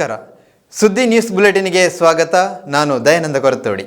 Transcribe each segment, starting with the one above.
ನಮಸ್ಕಾರ. ಸುದ್ದಿ ನ್ಯೂಸ್ ಬುಲೆಟಿನ್ಗೆ ಸ್ವಾಗತ. ನಾನು ದಯಾನಂದ ಕೊರತೋಡಿ.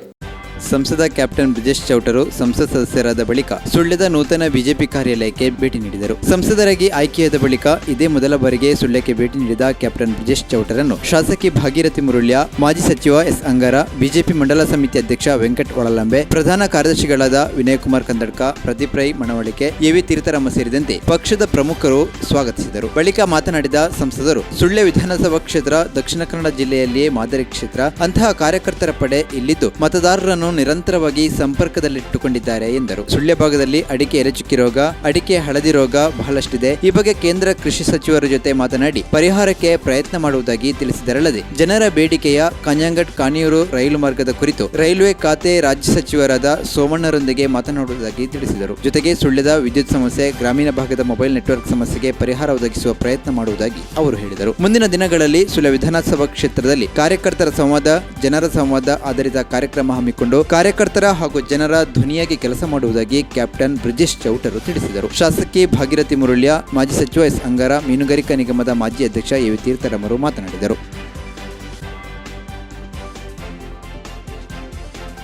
ಸಂಸದ ಕ್ಯಾಪ್ಟನ್ ಬ್ರಿಜೇಶ್ ಚೌಟರು ಸಂಸತ್ ಸದಸ್ಯರಾದ ಬಳಿಕ ಸುಳ್ಯದ ನೂತನ ಬಿಜೆಪಿ ಕಾರ್ಯಾಲಯಕ್ಕೆ ಭೇಟಿ ನೀಡಿದರು. ಸಂಸದರಾಗಿ ಆಯ್ಕೆಯಾದ ಬಳಿಕ ಇದೇ ಮೊದಲ ಬಾರಿಗೆ ಸುಳ್ಯಕ್ಕೆ ಭೇಟಿ ನೀಡಿದ ಕ್ಯಾಪ್ಟನ್ ಬ್ರಿಜೇಶ್ ಚೌಟರನ್ನು ಶಾಸಕಿ ಭಾಗೀರಥಿ ಮುರುಳ್ಯ, ಮಾಜಿ ಸಚಿವ ಎಸ್ ಅಂಗಾರ, ಬಿಜೆಪಿ ಮಂಡಲ ಸಮಿತಿ ಅಧ್ಯಕ್ಷ ವೆಂಕಟ್ ಒಳಲಂಬೆ, ಪ್ರಧಾನ ಕಾರ್ಯದರ್ಶಿಗಳಾದ ವಿನಯ್ ಕುಮಾರ್ ಕಂದಡ್ಕ, ಪ್ರದೀಪ್ ರೈ ಮಣವಳಿಕೆ ಎವಿ ತೀರ್ಥರಾಮ ಸೇರಿದಂತೆ ಪಕ್ಷದ ಪ್ರಮುಖರು ಸ್ವಾಗತಿಸಿದರು. ಬಳಿಕ ಮಾತನಾಡಿದ ಸಂಸದರು, ಸುಳ್ಯ ವಿಧಾನಸಭಾ ಕ್ಷೇತ್ರ ದಕ್ಷಿಣ ಕನ್ನಡ ಜಿಲ್ಲೆಯಲ್ಲಿಯೇ ಮಾದರಿ ಕ್ಷೇತ್ರ, ಅಂತಹ ಕಾರ್ಯಕರ್ತರ ಪಡೆ ಇಲ್ಲಿದ್ದು ಮತದಾರರನ್ನು ನಿರಂತರವಾಗಿ ಸಂಪರ್ಕದಲ್ಲಿಟ್ಟುಕೊಂಡಿದ್ದಾರೆ ಎಂದರು. ಸುಳ್ಯ ಭಾಗದಲ್ಲಿ ಅಡಿಕೆ ಎರೆಚುಕ್ಕಿ ರೋಗ, ಅಡಿಕೆ ಹಳದಿ ರೋಗ ಬಹಳಷ್ಟಿದೆ. ಈ ಬಗ್ಗೆ ಕೇಂದ್ರ ಕೃಷಿ ಸಚಿವರ ಜೊತೆ ಮಾತನಾಡಿ, ಪರಿಹಾರಕ್ಕೆ ಪ್ರಯತ್ನ ಮಾಡುವುದಾಗಿ ತಿಳಿಸಿದರಲ್ಲದೆ, ಜನರ ಬೇಡಿಕೆಯ ಕನ್ಯಾಂಗಟ್ ಕಾಣಿಯೂರು ರೈಲು ಮಾರ್ಗದ ಕುರಿತು ರೈಲ್ವೆ ಖಾತೆ ರಾಜ್ಯ ಸಚಿವರಾದ ಸೋಮಣ್ಣರೊಂದಿಗೆ ಮಾತನಾಡುವುದಾಗಿ ತಿಳಿಸಿದರು. ಜೊತೆಗೆ ಸುಳ್ಯದ ವಿದ್ಯುತ್ ಸಮಸ್ಯೆ, ಗ್ರಾಮೀಣ ಭಾಗದ ಮೊಬೈಲ್ ನೆಟ್ವರ್ಕ್ ಸಮಸ್ಯೆಗೆ ಪರಿಹಾರ ಒದಗಿಸುವ ಪ್ರಯತ್ನ ಮಾಡುವುದಾಗಿ ಅವರು ಹೇಳಿದರು. ಮುಂದಿನ ದಿನಗಳಲ್ಲಿ ಸುಳ್ಯ ವಿಧಾನಸಭಾ ಕ್ಷೇತ್ರದಲ್ಲಿ ಕಾರ್ಯಕರ್ತರ ಸಂವಾದ, ಜನರ ಸಂವಾದ, ಆಧಾರಿತ ಕಾರ್ಯಕ್ರಮ ಹಮ್ಮಿಕೊಂಡು ಕಾರ್ಯಕರ್ತರ ಹಾಗೂ ಜನರ ಧ್ವನಿಯಾಗಿ ಕೆಲಸ ಮಾಡುವುದಾಗಿ ಕ್ಯಾಪ್ಟನ್ ಬ್ರಿಜೇಶ್ ಚೌಟರು ತಿಳಿಸಿದರು. ಶಾಸಕಿ ಭಾಗೀರಥಿ ಮುರುಳ್ಯ, ಮಾಜಿ ಸಚಿವ ಎಸ್ ಅಂಗಾರ, ಮೀನುಗಾರಿಕಾ ನಿಗಮದ ಮಾಜಿ ಅಧ್ಯಕ್ಷ ಎ ವಿ ತೀರ್ಥರಮರು ಮಾತನಾಡಿದರು.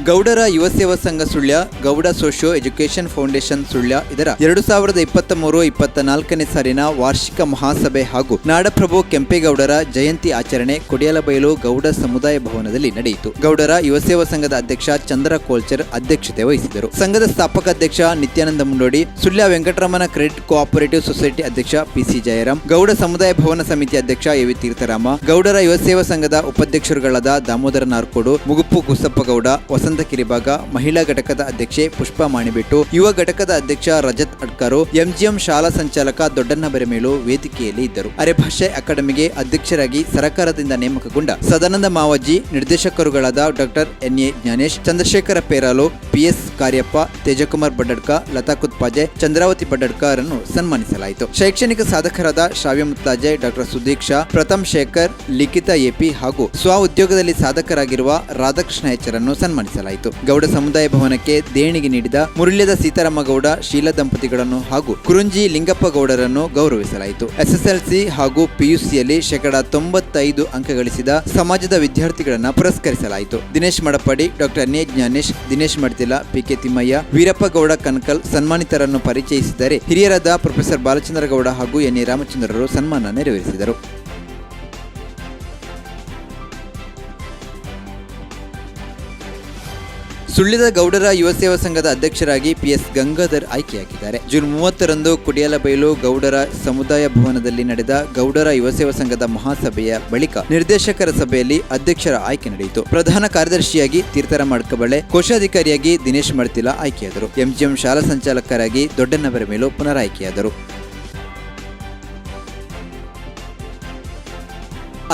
ಗೌಡರ ಯುವ ಸೇವಾ ಸಂಘ Sullia, Gowda socio education foundation Sullia ಇದರ ಎರಡು ಸಾವಿರದ ಇಪ್ಪತ್ತ ಮೂರು ಇಪ್ಪತ್ತ ನಾಲ್ಕನೇ ಸಾಲಿನ ವಾರ್ಷಿಕ ಮಹಾಸಭೆ ಹಾಗೂ ನಾಡಪ್ರಭು ಕೆಂಪೇಗೌಡರ ಜಯಂತಿ ಆಚರಣೆ ಕೊಡಿಯಲಬೈಲು ಗೌಡ ಸಮುದಾಯ ಭವನದಲ್ಲಿ ನಡೆಯಿತು. ಗೌಡರ ಯುವ ಸೇವಾ ಸಂಘದ ಅಧ್ಯಕ್ಷ ಚಂದ್ರ ಕೋಲ್ಚರ್ ಅಧ್ಯಕ್ಷತೆ ವಹಿಸಿದರು. ಸಂಘದ ಸ್ಥಾಪಕ ಅಧ್ಯಕ್ಷ Nityananda Mundodi, Sullia Venkataramana credit cooperative society ಅಧ್ಯಕ್ಷ ಪಿಸಿ ಜಯರಾಮ್ ಗೌಡ ಸಮುದಾಯ ಭವನ ಸಮಿತಿ ಅಧ್ಯಕ್ಷ ಎವಿ ತೀರ್ಥರಾಮ, ಗೌಡರ ಯುವ ಸೇವಾ ಸಂಘದ ಉಪಾಧ್ಯಕ್ಷರುಗಳಾದ ದಾಮೋದರ ನಾರ್ಕೋಡು, ಮುಗುಪ್ಪು ಗುಸಪ್ಪಗೌಡ, ವಸಂತ ಕಿರಿಬಾಗ ಮಹಿಳಾ ಘಟಕದ ಅಧ್ಯಕ್ಷೆ ಪುಷ್ಪಾ ಮಾಣಿಬೆಟ್ಟು, ಯುವ ಘಟಕದ ಅಧ್ಯಕ್ಷ ರಜತ್ ಅಡ್ಕರು, ಎಂಜಿಎಂ ಶಾಲಾ ಸಂಚಾಲಕ ದೊಡ್ಡಣ್ಣ ಬರೆಮೇಲು ವೇದಿಕೆಯಲ್ಲಿ ಇದ್ದರು. ಅರೆಭಾಷೆ ಅಕಾಡೆಮಿಗೆ ಅಧ್ಯಕ್ಷರಾಗಿ ಸರ್ಕಾರದಿಂದ ನೇಮಕಗೊಂಡ Sadananda Mavaji ನಿರ್ದೇಶಕರುಗಳಾದ doctor N A Jnanesh, Chandrashekara Peralu, PS Kariappa, Tejakumar Baddadka Latha Kuthpaje, Chandravathi ಬಡ್ಡಡ್ಕರನ್ನು ಸನ್ಮಾನಿಸಲಾಯಿತು. ಶೈಕ್ಷಣಿಕ ಸಾಧಕರಾದ ಶ್ರಾವ್ಯ ಮುತ್ತಾಜೆ, ಡಾಕ್ಟರ್ ಸುದೀಕ್ಷಾ, ಪ್ರಥಮ್ ಶೇಖರ್, ಲಿಖಿತ ಎಪಿ ಹಾಗೂ ಸ್ವ ಉದ್ಯೋಗದಲ್ಲಿ ಸಾಧಕರಾಗಿರುವ ರಾಧಾಕೃಷ್ಣ ಎಚ್ಚರನ್ನು ಸನ್ಮಾನಿಸಲಾಯಿತು. ಗೌಡ ಸಮುದಾಯ ಭವನಕ್ಕೆ ದೇಣಿಗೆ ನೀಡಿದ ಮುರುಳ್ಯದ ಸೀತಾರಾಮ ಗೌಡ ಶೀಲ ದಂಪತಿಗಳನ್ನು ಹಾಗೂ ಕುರುಂಜಿ ಲಿಂಗಪ್ಪ ಗೌಡರನ್ನು ಗೌರವಿಸಲಾಯಿತು. ಎಸ್ಎಸ್ಎಲ್ಸಿ ಹಾಗೂ ಪಿಯುಸಿಯಲ್ಲಿ ಶೇಕಡಾ ತೊಂಬತ್ತೈದು ಅಂಕ ಗಳಿಸಿದ ಸಮಾಜದ ವಿದ್ಯಾರ್ಥಿಗಳನ್ನು ಪುರಸ್ಕರಿಸಲಾಯಿತು. Dinesh Madapadi doctor N Jnanesh, Dinesh Madtila PK Thimmaiah, Veerappa Gowda Kanakal ಸನ್ಮಾನಿತರನ್ನು ಪರಿಚಯಿಸಿದರೆ ಹಿರಿಯರಾದ ಪ್ರೊಫೆಸರ್ ಬಾಲಚಂದ್ರ ಗೌಡ ಹಾಗೂ ಎನ್. ಎ. ರಾಮಚಂದ್ರರು ಸನ್ಮಾನ ನೆರವೇರಿಸಿದರು. ಸುಳ್ಯದ ಗೌಡರ ಯುವ ಸೇವಾ ಸಂಘದ ಅಧ್ಯಕ್ಷರಾಗಿ ಪಿಎಸ್ ಗಂಗಾಧರ್ ಆಯ್ಕೆಯಾಗಿದ್ದಾರೆ. ಜೂನ್ ಮೂವತ್ತರಂದು ಕುಡಿಯಲಬೈಲು ಗೌಡರ ಸಮುದಾಯ ಭವನದಲ್ಲಿ ನಡೆದ ಗೌಡರ ಯುವ ಸೇವಾ ಸಂಘದ ಮಹಾಸಭೆಯ ಬಳಿಕ ನಿರ್ದೇಶಕರ ಸಭೆಯಲ್ಲಿ ಅಧ್ಯಕ್ಷರ ಆಯ್ಕೆ ನಡೆಯಿತು. ಪ್ರಧಾನ ಕಾರ್ಯದರ್ಶಿಯಾಗಿ ತೀರ್ಥರ ಮಾಡ್ಕಬಳೆ, ಕೋಶಾಧಿಕಾರಿಯಾಗಿ ದಿನೇಶ್ ಮಡ್ತಿಲ ಆಯ್ಕೆಯಾದರು. ಎಂಜಿಎಂ ಶಾಲಾ ಸಂಚಾಲಕರಾಗಿ ದೊಡ್ಡನವರ ಮೇಲೂ ಪುನರಾಯ್ಕೆಯಾದರು.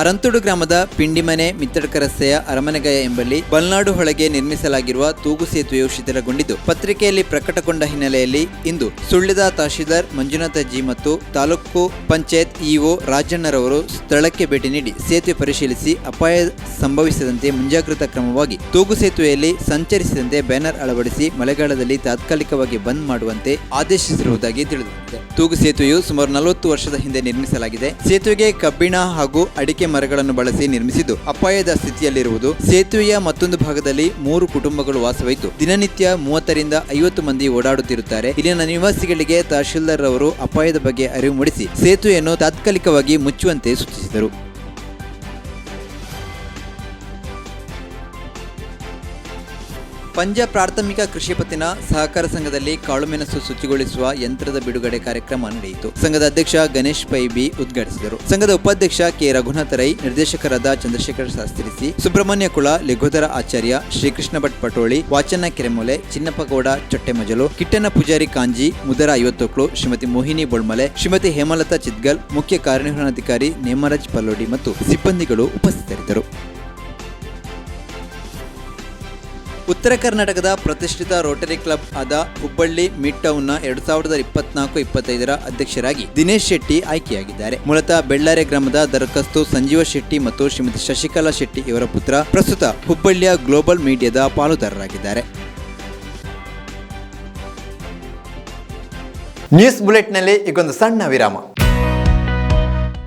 ಅರಂತೋಡು ಗ್ರಾಮದ ಪಿಂಡಿಮನೆ ಮಿತ್ತಡ್ಕ ರಸ್ತೆಯ ಅರಮನೆಗಯ ಎಂಬಲ್ಲಿ ಬಲ್ನಾಡು ಹೊಳೆಗೆ ನಿರ್ಮಿಸಲಾಗಿರುವ ತೂಗು ಸೇತುವೆಯು ಶಿಥಿಲಗೊಂಡಿದ್ದು, ಪತ್ರಿಕೆಯಲ್ಲಿ ಪ್ರಕಟಗೊಂಡ ಹಿನ್ನೆಲೆಯಲ್ಲಿ ಇಂದು ಸುಳ್ಯದ ತಹಶೀಲ್ದಾರ್ ಮಂಜುನಾಥ ಜಿ ಮತ್ತು ತಾಲೂಕು ಪಂಚಾಯತ್ ಇಒ ರಾಜಣ್ಣರವರು ಸ್ಥಳಕ್ಕೆ ಭೇಟಿ ನೀಡಿ ಸೇತುವೆ ಪರಿಶೀಲಿಸಿ ಅಪಾಯ ಸಂಭವಿಸದಂತೆ ಮುಂಜಾಗ್ರತಾ ಕ್ರಮವಾಗಿ ತೂಗು ಸೇತುವೆಯಲ್ಲಿ ಸಂಚರಿಸಿದಂತೆ ಬ್ಯಾನರ್ ಅಳವಡಿಸಿ ಮಳೆಗಾಲದಲ್ಲಿ ತಾತ್ಕಾಲಿಕವಾಗಿ ಬಂದ್ ಮಾಡುವಂತೆ ಆದೇಶಿಸಿರುವುದಾಗಿ ತಿಳಿದುಬಂದಿದೆ. ತೂಗು ಸೇತುವೆಯು ಸುಮಾರು ನಲವತ್ತು ವರ್ಷದ ಹಿಂದೆ ನಿರ್ಮಿಸಲಾಗಿದೆ. ಸೇತುವೆಗೆ ಕಬ್ಬಿಣ ಹಾಗೂ ಅಡಿಕೆ ಮರಗಳನ್ನು ಬಳಸಿ ನಿರ್ಮಿಸಿದ್ದು ಅಪಾಯದ ಸ್ಥಿತಿಯಲ್ಲಿರುವುದು. ಸೇತುವೆಯ ಮತ್ತೊಂದು ಭಾಗದಲ್ಲಿ ಮೂರು ಕುಟುಂಬಗಳು ವಾಸವಿದ್ದು ದಿನನಿತ್ಯ ಮೂವತ್ತರಿಂದ ಐವತ್ತು ಮಂದಿ ಓಡಾಡುತ್ತಿರುತ್ತಾರೆ. ಇಲ್ಲಿನ ನಿವಾಸಿಗಳಿಗೆ ತಹಶೀಲ್ದಾರ್ ಅವರು ಅಪಾಯದ ಬಗ್ಗೆ ಅರಿವು ಮೂಡಿಸಿ, ಸೇತುವೆಯನ್ನು ತಾತ್ಕಾಲಿಕವಾಗಿ ಮುಚ್ಚುವಂತೆ ಸೂಚಿಸಿದರು. ಪಂಜ ಪ್ರಾಥಮಿಕ ಕೃಷಿ ಪತ್ತಿನ ಸಹಕಾರ ಸಂಘದಲ್ಲಿ ಕಾಳುಮೆಣಸು ಶುಚಿಗೊಳಿಸುವ ಯಂತ್ರದ ಬಿಡುಗಡೆ ಕಾರ್ಯಕ್ರಮ ನಡೆಯಿತು. ಸಂಘದ ಅಧ್ಯಕ್ಷ ಗಣೇಶ್ ಪೈ ಬಿ ಉದ್ಘಾಟಿಸಿದರು. ಸಂಘದ ಉಪಾಧ್ಯಕ್ಷ ಕೆ ರಘುನಾಥ ರೈ ನಿರ್ದೇಶಕರಾದ ಚಂದ್ರಶೇಖರ್ ಶಾಸ್ತ್ರಿಸಿ, ಸುಬ್ರಹ್ಮಣ್ಯ ಕುಳ ಲಘುಧರ ಆಚಾರ್ಯ ಶ್ರೀಕೃಷ್ಣ ಭಟ್ ಪಟೋಳಿ ವಾಚನ ಕೆರೆಮೊಲೆ, ಚಿನ್ನಪ್ಪಗೌಡ ಚೊಟ್ಟೆಮಜಲು ಕಿಟ್ಟನ ಪೂಜಾರಿ ಕಾಂಜಿ, ಮುದರ ಐವತ್ತೊಕ್ಳು ಶ್ರೀಮತಿ ಮೋಹಿನಿ ಬೊಳ್ಮಲೆ, ಶ್ರೀಮತಿ ಹೇಮಲತಾ ಚಿತ್ಗಲ್ ಮುಖ್ಯ ಕಾರ್ಯನಿರ್ವಹಣಾಧಿಕಾರಿ ನೇಮರಾಜ್ ಪಲ್ಲೋಡಿ ಮತ್ತು ಸಿಬ್ಬಂದಿಗಳು ಉಪಸ್ಥಿತರಿದ್ದರು. ಉತ್ತರ ಕರ್ನಾಟಕದ ಪ್ರತಿಷ್ಠಿತ ರೋಟರಿ ಕ್ಲಬ್ ಆದ ಹುಬ್ಬಳ್ಳಿ ಮಿಡ್ ಟೌನ್ನ ಎರಡು ಸಾವಿರದ ಇಪ್ಪತ್ನಾಲ್ಕು ಇಪ್ಪತ್ತೈದರ ಅಧ್ಯಕ್ಷರಾಗಿ ದಿನೇಶ್ ಶೆಟ್ಟಿ ಆಯ್ಕೆಯಾಗಿದ್ದಾರೆ. ಮೂಲತಃ ಬೆಳ್ಳಾರೆ ಗ್ರಾಮದ ದರಖಾಸ್ತು ಸಂಜೀವ ಶೆಟ್ಟಿ ಮತ್ತು ಶ್ರೀಮತಿ ಶಶಿಕಲಾ ಶೆಟ್ಟಿ ಇವರ ಪುತ್ರ ಪ್ರಸ್ತುತ ಹುಬ್ಬಳ್ಳಿಯ ಗ್ಲೋಬಲ್ ಮೀಡಿಯಾದ ಪಾಲುದಾರರಾಗಿದ್ದಾರೆ. ನ್ಯೂಸ್ ಬುಲೆಟ್ನಲ್ಲಿ ಈಗೊಂದು ಸಣ್ಣ ವಿರಾಮ.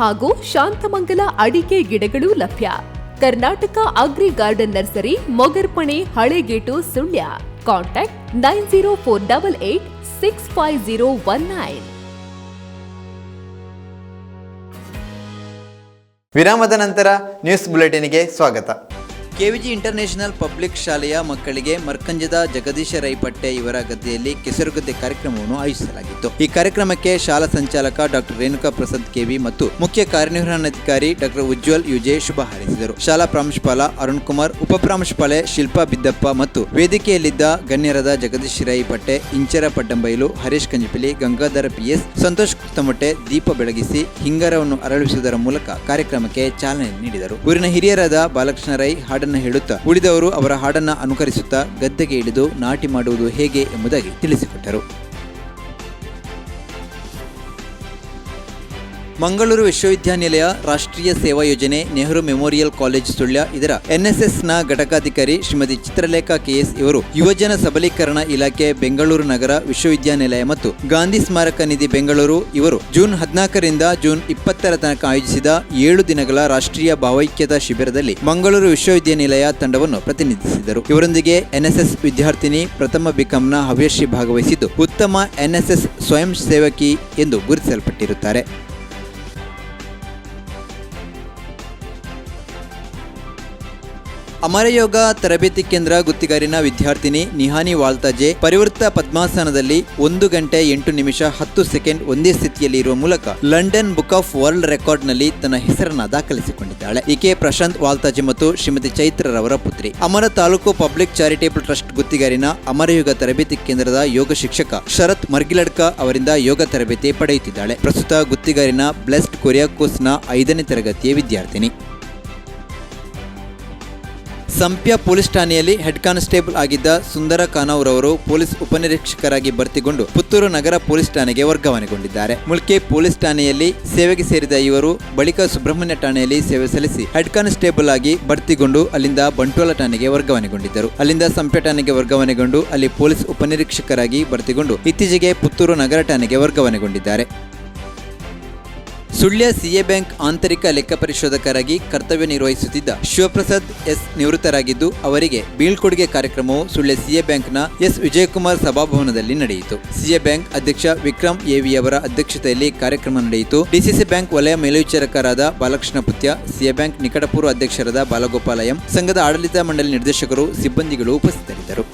ಹಾಗೂ ಶಾಂತಮಂಗಲ ಅಡಿಕೆ ಗಿಡಗಳು ಲಭ್ಯ. Karnataka agri garden nursery, Mogarpane Halegate Sullia. Contact nine zero four double eight six five zero one nine. ವಿರಾಮದ ನಂತರ ನ್ಯೂಸ್ ಬುಲೆಟಿನ್ಗೆ ಸ್ವಾಗತ. ಕೆವಿಜಿ ಇಂಟರ್ನ್ಯಾಷನಲ್ ಪಬ್ಲಿಕ್ ಶಾಲೆಯ ಮಕ್ಕಳಿಗೆ ಮರ್ಕಂಜದ ಜಗದೀಶ ರೈಪಟ್ಟೆ ಇವರ ಗದ್ದೆಯಲ್ಲಿ ಕೆಸರುಗದ್ದೆ ಕಾರ್ಯಕ್ರಮವನ್ನು ಆಯೋಜಿಸಲಾಗಿತ್ತು. ಈ ಕಾರ್ಯಕ್ರಮಕ್ಕೆ ಶಾಲಾ ಸಂಚಾಲಕ ಡಾಕ್ಟರ್ ರೇಣುಕಾ ಪ್ರಸಾದ್ ಕೆವಿ ಮತ್ತು ಮುಖ್ಯ ಕಾರ್ಯನಿರ್ವಹಣಾಧಿಕಾರಿ ಡಾಕ್ಟರ್ ಉಜ್ವಲ್ ಯುಜೆ ಶುಭ ಹಾರೈಸಿದರು. ಶಾಲಾ ಪ್ರಾಂಶುಪಾಲ ಅರುಣ್ ಕುಮಾರ್ ಉಪಪ್ರಾಂಶುಪಾಲೆ ಶಿಲ್ಪಾ ಬಿದ್ದಪ್ಪ ಮತ್ತು ವೇದಿಕೆಯಲ್ಲಿದ್ದ ಗಣ್ಯರಾದ ಜಗದೀಶ್ ರೈಪಟ್ಟೆ ಇಂಚರ ಪಡ್ಡಂಬೈಲು, ಹರೀಶ್ ಕಂಜಪಿಲಿ ಗಂಗಾಧರ ಪಿಎಸ್, ಸಂತೋಷ್ ಕುತ್ತಮಟ್ಟೆ, ದೀಪ ಬೆಳಗಿಸಿ ಹಿಂಗಾರವನ್ನು ಅರಳಿಸುವುದರ ಮೂಲಕ ಕಾರ್ಯಕ್ರಮಕ್ಕೆ ಚಾಲನೆ ನೀಡಿದರು. ಊರಿನ ಹಿರಿಯರಾದ ಬಾಲಕೃಷ್ಣ ರೈ ಹಾಡನ್ನು ಹೇಳುತ್ತಾ ಉಳಿದವರು ಅವರ ಹಾಡನ್ನು ಅನುಕರಿಸುತ್ತಾ ಗದ್ದೆಗೆ ಇಳಿದು ನಾಟಿ ಮಾಡುವುದು ಹೇಗೆ ಎಂಬುದಾಗಿ ತಿಳಿಸಿಕೊಟ್ಟರು. ಮಂಗಳೂರು ವಿಶ್ವವಿದ್ಯಾನಿಲಯ ರಾಷ್ಟ್ರೀಯ ಸೇವಾ ಯೋಜನೆ ನೆಹರು ಮೆಮೋರಿಯಲ್ ಕಾಲೇಜ್ ಸುಳ್ಯ ಇದರ ಎನ್ಎಸ್ಎಸ್ನ ಘಟಕಾಧಿಕಾರಿ ಶ್ರೀಮತಿ ಚಿತ್ರಲೇಖಾ ಕೆಎಸ್ ಇವರು ಯುವಜನ ಸಬಲೀಕರಣ ಇಲಾಖೆ ಬೆಂಗಳೂರು ನಗರ ವಿಶ್ವವಿದ್ಯಾನಿಲಯ ಮತ್ತು ಗಾಂಧಿ ಸ್ಮಾರಕ ನಿಧಿ ಬೆಂಗಳೂರು ಇವರು ಜೂನ್ ಹದಿನಾಲ್ಕರಿಂದ ಜೂನ್ ಇಪ್ಪತ್ತರ ತನಕ ಆಯೋಜಿಸಿದ ಏಳು ದಿನಗಳ ರಾಷ್ಟ್ರೀಯ ಭಾವೈಕ್ಯತಾ ಶಿಬಿರದಲ್ಲಿ ಮಂಗಳೂರು ವಿಶ್ವವಿದ್ಯಾನಿಲಯ ತಂಡವನ್ನು ಪ್ರತಿನಿಧಿಸಿದರು. ಇವರೊಂದಿಗೆ ಎನ್ಎಸ್ಎಸ್ ವಿದ್ಯಾರ್ಥಿನಿ ಪ್ರಥಮ ಬಿಕಂನ ಹವ್ಯಶ್ರೀ ಭಾಗವಹಿಸಿದ್ದು ಉತ್ತಮ ಎನ್ಎಸ್ಎಸ್ ಸ್ವಯಂ ಸೇವಕಿ ಎಂದು ಗುರುತಿಸಲ್ಪಟ್ಟಿರುತ್ತಾರೆ. ಅಮರಯೋಗ ತರಬೇತಿ ಕೇಂದ್ರ ಗುತ್ತಿಗಾರಿನ ವಿದ್ಯಾರ್ಥಿನಿ ನಿಹಾನಿ ವಾಲ್ತಾಜೆ ಪರಿವೃತ್ತ ಪದ್ಮಾಸನದಲ್ಲಿ ಒಂದು ಗಂಟೆ ಎಂಟು ನಿಮಿಷ ಹತ್ತು ಸೆಕೆಂಡ್ ಒಂದೇ ಸ್ಥಿತಿಯಲ್ಲಿ ಇರುವ ಮೂಲಕ ಲಂಡನ್ ಬುಕ್ ಆಫ್ ವರ್ಲ್ಡ್ ರೆಕಾರ್ಡ್ನಲ್ಲಿ ತನ್ನ ಹೆಸರನ್ನ ದಾಖಲಿಸಿಕೊಂಡಿದ್ದಾಳೆ. ಈಕೆ ಪ್ರಶಾಂತ್ ವಾಲ್ತಾಜೆ ಮತ್ತು ಶ್ರೀಮತಿ ಚೈತ್ರರವರ ಪುತ್ರಿ. Amara taluk public charitable trust ಗುತ್ತಿಗಾರಿನ Amarayoga ತರಬೇತಿ ಕೇಂದ್ರದ ಯೋಗ ಶಿಕ್ಷಕ ಶರತ್ ಮರ್ಗಿಲಡ್ಕ ಅವರಿಂದ ಯೋಗ ತರಬೇತಿ ಪಡೆಯುತ್ತಿದ್ದಾಳೆ. ಪ್ರಸ್ತುತ ಗುತ್ತಿಗಾರಿನ ಬ್ಲೆಸ್ಡ್ ಕೊರಿಯಾಕೋಸ್ನ ಐದನೇ ತರಗತಿಯ ವಿದ್ಯಾರ್ಥಿನಿ. ಸಂಪ್ಯ ಪೊಲೀಸ್ ಠಾಣೆಯಲ್ಲಿ ಹೆಡ್ ಕಾನ್ಸ್ಟೇಬಲ್ ಆಗಿದ್ದ ಸುಂದರ ಖಾನೌರ್ ಅವರು ಪೊಲೀಸ್ ಉಪನಿರೀಕ್ಷಕರಾಗಿ ಭರ್ತಿಗೊಂಡು ಪುತ್ತೂರು ನಗರ ಪೊಲೀಸ್ ಠಾಣೆಗೆ ವರ್ಗಾವಣೆಗೊಂಡಿದ್ದಾರೆ. ಮುಲ್ಕೆ ಪೊಲೀಸ್ ಠಾಣೆಯಲ್ಲಿ ಸೇವೆಗೆ ಸೇರಿದ ಇವರು ಬಳಿಕ ಸುಬ್ರಹ್ಮಣ್ಯ ಠಾಣೆಯಲ್ಲಿ ಸೇವೆ ಸಲ್ಲಿಸಿ ಹೆಡ್ ಕಾನ್ಸ್ಟೇಬಲ್ ಆಗಿ ಭರ್ತಿಗೊಂಡು ಅಲ್ಲಿಂದ ಬಂಟ್ವಾಳ ಠಾಣೆಗೆ ವರ್ಗಾವಣೆಗೊಂಡಿದ್ದರು. ಅಲ್ಲಿಂದ ಸಂಪ್ಯ ಠಾಣೆಗೆ ವರ್ಗಾವಣೆಗೊಂಡು ಅಲ್ಲಿ ಪೊಲೀಸ್ ಉಪನಿರೀಕ್ಷಕರಾಗಿ ಭರ್ತಿಗೊಂಡು ಇತ್ತೀಚೆಗೆ ಪುತ್ತೂರು ನಗರ ಠಾಣೆಗೆ ವರ್ಗಾವಣೆಗೊಂಡಿದ್ದಾರೆ. ಸುಳ್ಯ ಸಿಎ ಬ್ಯಾಂಕ್ ಆಂತರಿಕ ಲೆಕ್ಕ ಪರಿಶೋಧಕರಾಗಿ ಕರ್ತವ್ಯ ನಿರ್ವಹಿಸುತ್ತಿದ್ದ ಶಿವಪ್ರಸಾದ್ ಎಸ್ ನಿವೃತ್ತರಾಗಿದ್ದು, ಅವರಿಗೆ ಬೀಳ್ಕೊಡುಗೆ ಕಾರ್ಯಕ್ರಮವು ಸುಳ್ಯ ಸಿಎ ಬ್ಯಾಂಕ್ನ ಎಸ್ ವಿಜಯಕುಮಾರ್ ಸಭಾಭವನದಲ್ಲಿ ನಡೆಯಿತು. ಸಿಎ ಬ್ಯಾಂಕ್ ಅಧ್ಯಕ್ಷ ವಿಕ್ರಮ್ ಎವಿ ಅವರ ಅಧ್ಯಕ್ಷತೆಯಲ್ಲಿ ಕಾರ್ಯಕ್ರಮ ನಡೆಯಿತು. ಡಿಸಿಸಿ ಬ್ಯಾಂಕ್ ವಲಯ ಮೇಲ್ವಿಚಾರಕರಾದ ಬಾಲಕೃಷ್ಣ ಪುತ್ಯ, ಸಿಎ ಬ್ಯಾಂಕ್ ನಿಕಟಪೂರ್ವ ಅಧ್ಯಕ್ಷರಾದ ಬಾಲಗೋಪಾಲಯಂ ಸಂಘದ ಆಡಳಿತ ಮಂಡಳಿ ನಿರ್ದೇಶಕರು, ಸಿಬ್ಬಂದಿಗಳು ಉಪಸ್ಥಿತರಿದ್ದರು.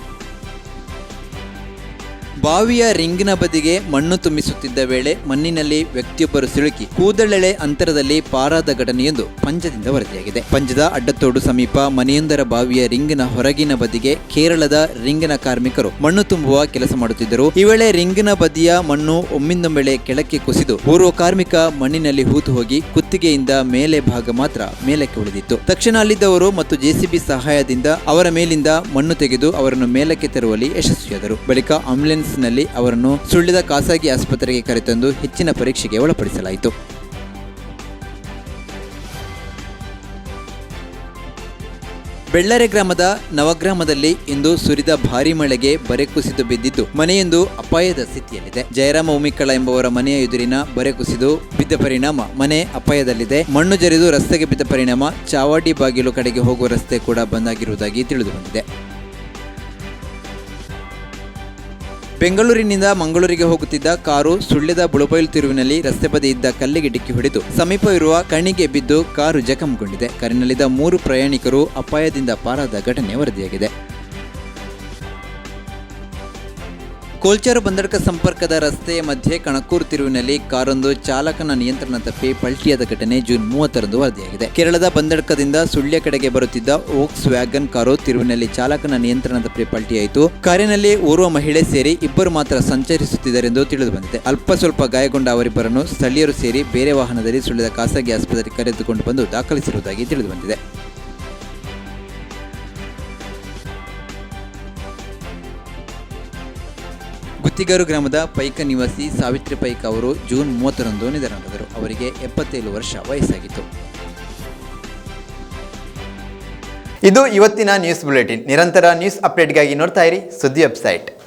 ಬಾವಿಯ ರಿಂಗಿನ ಬದಿಗೆ ಮಣ್ಣು ತುಂಬಿಸುತ್ತಿದ್ದ ವೇಳೆ ಮಣ್ಣಿನಲ್ಲಿ ವ್ಯಕ್ತಿಯೊಬ್ಬರು ಸಿಲುಕಿ ಕೂದಲೆಳೆ ಅಂತರದಲ್ಲಿ ಪಾರಾದ ಘಟನೆಯೊಂದು ಪಂಜದಿಂದ ವರದಿಯಾಗಿದೆ. ಪಂಜದ ಅಡ್ಡತೋಡು ಸಮೀಪ ಮನೆಯೊಂದರ ಬಾವಿಯ ರಿಂಗಿನ ಹೊರಗಿನ ಬದಿಗೆ ಕೇರಳದ ರಿಂಗಿನ ಕಾರ್ಮಿಕರು ಮಣ್ಣು ತುಂಬುವ ಕೆಲಸ ಮಾಡುತ್ತಿದ್ದರು. ಈ ವೇಳೆ ರಿಂಗಿನ ಬದಿಯ ಮಣ್ಣು ಒಮ್ಮಿಂದೊಮ್ಮೆಳೆ ಕೆಳಕ್ಕೆ ಕುಸಿದು ಓರ್ವ ಕಾರ್ಮಿಕ ಮಣ್ಣಿನಲ್ಲಿ ಹೂತು ಹೋಗಿ ಕುತ್ತಿಗೆಯಿಂದ ಮೇಲೆ ಭಾಗ ಮಾತ್ರ ಮೇಲಕ್ಕೆ ಉಳಿದಿತ್ತು. ತಕ್ಷಣ ಅಲ್ಲಿದ್ದವರು ಮತ್ತು ಜೆಸಿಬಿ ಸಹಾಯದಿಂದ ಅವರ ಮೇಲಿಂದ ಮಣ್ಣು ತೆಗೆದು ಅವರನ್ನು ಮೇಲಕ್ಕೆ ತರುವಲ್ಲಿ ಯಶಸ್ವಿಯಾದರು. ಬಳಿಕ ಆಂಬ್ಯುಲೆನ್ಸ್ ನಲ್ಲಿ ಅವರನ್ನು ಸುಳ್ಳಿದ ಖಾಸಗಿ ಆಸ್ಪತ್ರೆಗೆ ಕರೆತಂದು ಹೆಚ್ಚಿನ ಪರೀಕ್ಷೆಗೆ ಒಳಪಡಿಸಲಾಯಿತು. ಬೆಳ್ಳರೆ ಗ್ರಾಮದ ನವಗ್ರಾಮದಲ್ಲಿ ಇಂದು ಸುರಿದ ಭಾರೀ ಮಳೆಗೆ ಬರೆ ಕುಸಿದು ಬಿದ್ದಿದ್ದು, ಮನೆಯೊಂದು ಅಪಾಯದ ಸ್ಥಿತಿಯಲ್ಲಿದೆ. ಜಯರಾಮ ಉಮಿಕ್ಕಳ ಎಂಬುವರ ಮನೆಯ ಎದುರಿನ ಬರೆ ಕುಸಿದು ಬಿದ್ದ ಪರಿಣಾಮ ಮನೆ ಅಪಾಯದಲ್ಲಿದೆ. ಮಣ್ಣು ಜರಿದು ರಸ್ತೆಗೆ ಬಿದ್ದ ಪರಿಣಾಮ ಚಾವಾಡಿ ಬಾಗಿಲು ಕಡೆಗೆ ಹೋಗುವ ರಸ್ತೆ ಕೂಡ ಬಂದಾಗಿರುವುದಾಗಿ ತಿಳಿದು ಬಂದಿದೆ ಬೆಂಗಳೂರಿನಿಂದ ಮಂಗಳೂರಿಗೆ ಹೋಗುತ್ತಿದ್ದ ಕಾರು ಸುಳ್ಳ್ಯದ ಬುಳಬೈಲು ತಿರುವಿನಲ್ಲಿ ರಸ್ತೆ ಬದಿ ಇದ್ದ ಕಲ್ಲಿಗೆ ಡಿಕ್ಕಿ ಹೊಡೆದು ಸಮೀಪ ಇರುವ ಕಣಿಗೆ ಬಿದ್ದು ಕಾರು ಜಖಂಗೊಂಡಿದೆ. ಕಾರಿನಲ್ಲಿದ್ದ ಮೂರು ಪ್ರಯಾಣಿಕರು ಅಪಾಯದಿಂದ ಪಾರಾದ ಘಟನೆ ವರದಿಯಾಗಿದೆ. ಕೋಲ್ಚಾರು ಬಂದಡಕ ಸಂಪರ್ಕದ ರಸ್ತೆಯ ಮಧ್ಯೆ ಕಣಕೂರು ತಿರುವಿನಲ್ಲಿ ಕಾರೊಂದು ಚಾಲಕನ ನಿಯಂತ್ರಣ ತಪ್ಪಿ ಪಲ್ಟಿಯಾದ ಘಟನೆ ಜೂನ್ ಮೂವತ್ತರಂದು ವರದಿಯಾಗಿದೆ. ಕೇರಳದ ಬಂದಡಕದಿಂದ ಸುಳ್ಯ ಕಡೆಗೆ ಬರುತ್ತಿದ್ದ ಓಕ್ಸ್ ವ್ಯಾಗನ್ ಕಾರು ತಿರುವಿನಲ್ಲಿ ಚಾಲಕನ ನಿಯಂತ್ರಣ ತಪ್ಪಿ ಪಲ್ಟಿಯಾಯಿತು. ಕಾರಿನಲ್ಲಿ ಓರ್ವ ಮಹಿಳೆ ಸೇರಿ ಇಬ್ಬರು ಮಾತ್ರ ಸಂಚರಿಸುತ್ತಿದ್ದರೆಂದು ತಿಳಿದು ಬಂದಿದೆ ಅಲ್ಪ ಸ್ವಲ್ಪ ಗಾಯಗೊಂಡ ಅವರಿಬ್ಬರನ್ನು ಸ್ಥಳೀಯರು ಸೇರಿ ಬೇರೆ ವಾಹನದಲ್ಲಿ ಸುಳ್ಯದ ಖಾಸಗಿ ಆಸ್ಪತ್ರೆಗೆ ಕರೆದುಕೊಂಡು ಬಂದು ದಾಖಲಿಸಿರುವುದಾಗಿ ತಿಳಿದು ಬಂದಿದೆ ಗುತ್ತಿಗಾರು ಗ್ರಾಮದ ಪೈಕ ನಿವಾಸಿ ಸಾವಿತ್ರಿ ಪೈಕ ಅವರು ಜೂನ್ ಮೂವತ್ತರಂದು ನಿಧನರಾದರು. ಅವರಿಗೆ ಎಪ್ಪತ್ತೇಳು ವರ್ಷ ವಯಸ್ಸಾಗಿತ್ತು. ಇದು ಇವತ್ತಿನ ನ್ಯೂಸ್ ಬುಲೆಟಿನ್. ನಿರಂತರ ನ್ಯೂಸ್ ಅಪ್ಡೇಟ್ಗಾಗಿ ನೋಡ್ತಾ ಇರಿ ಸುದ್ದಿ ವೆಬ್ಸೈಟ್.